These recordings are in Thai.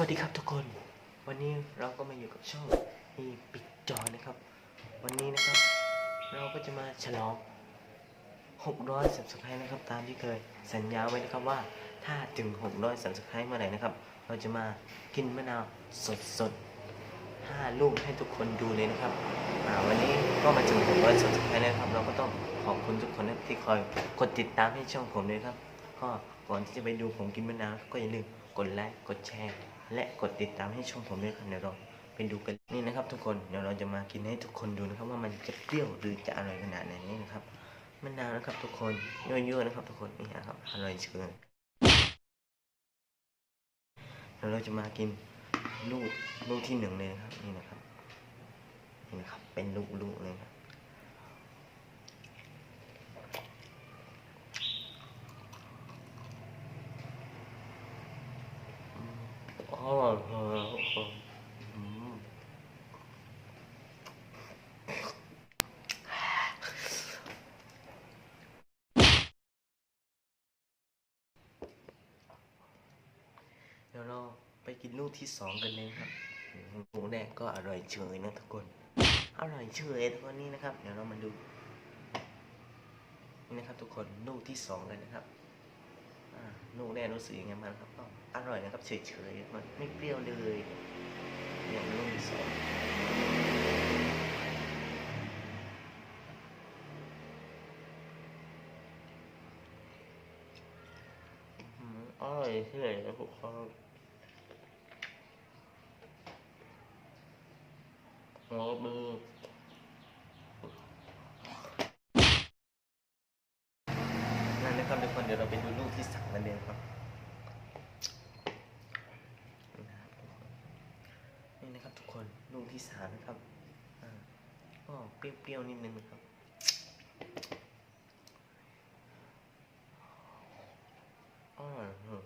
วัสดีครับทุกคน วันนี้เราก็มาอยู่กับช่องอีปิดจอนะครับ วันนี้นะครับ เราก็จะมาฉลอง 600 subscribe นะครับ ตามที่เคยสัญญาไว้นะครับว่าถ้าถึง 600 subscribe เมื่อไหร่นะครับ เราจะมากินมะนาวสดๆ5ลูกให้ทุกคนดูเลยนะครับวันนี้ก็มาถึง 600 subscribe แล้วนะครับ เราก็ต้องขอบคุณทุกคนนะที่คอยกดติดตามให้ช่องผมด้วยครับ ก็ก่อนที่จะไปดูผมกินมะนาวก็อย่าลืมกดไลค์ กดแชร์ และกดติดตามให้ช่องผมด้วยครับเดี๋ยวเราไปดูกันนี่นะครับ ทุกคนเดี๋ยวเราจะมากินให้ทุกคนดูนะครับว่ามันจะเปรี้ยวหรือจะอร่อยขนาดไหนนี่นะครับมะนาวนะครับ ทุกคนเยอะๆนะครับ ทุกคนนี่นะครับอร่อยเชิญเดี๋ยวเราจะมากินลูกลูกที่หนึ่งเลยครับนี่นะครับนี่นะครับเป็นลูกๆเลยครับ อร่อยเลยเดี๋ยวเราไปกินลูกที่สองกันเลยครับลูแรกก็อร่อยเฉยนะทุกคนอร่อยเฉยทุกคนนี่นะครับ เดี๋ยวเรามาดูนี่นะครับทุกคนลูกที่สองกันนะครับ อ่าลูแรกรู้สึกยังไงบ้างครับอร่อยนะครับเฉยๆมันไม่เปรี้ยวเลยอย่างลูกที่สองอื้อหืออร่อยเฉยนะทุกคนโอ้มือนั่นนะครับทุกคนเดี๋ยวเราไปดูลูกที่สามกันเลยครับ นี่นะครับทุก ที่สามนะครับก็เปรี้ยวๆนิดนึงครับอร่อเหรอ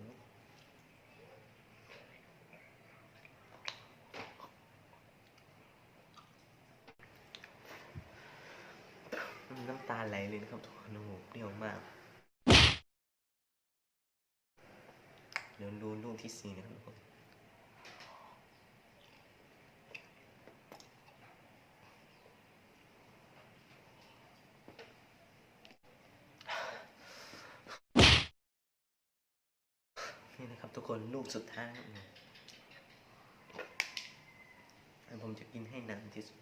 น้ำตาไหลเลยนะครับทุกคนโอ้โหเปรี้ยวมาก เดี๋ยวดูลูกที่สี่นะครับทุกคน นี่นะ ครับทุกคนลูกสุดท้ายผมจะกินให้นานที่สุด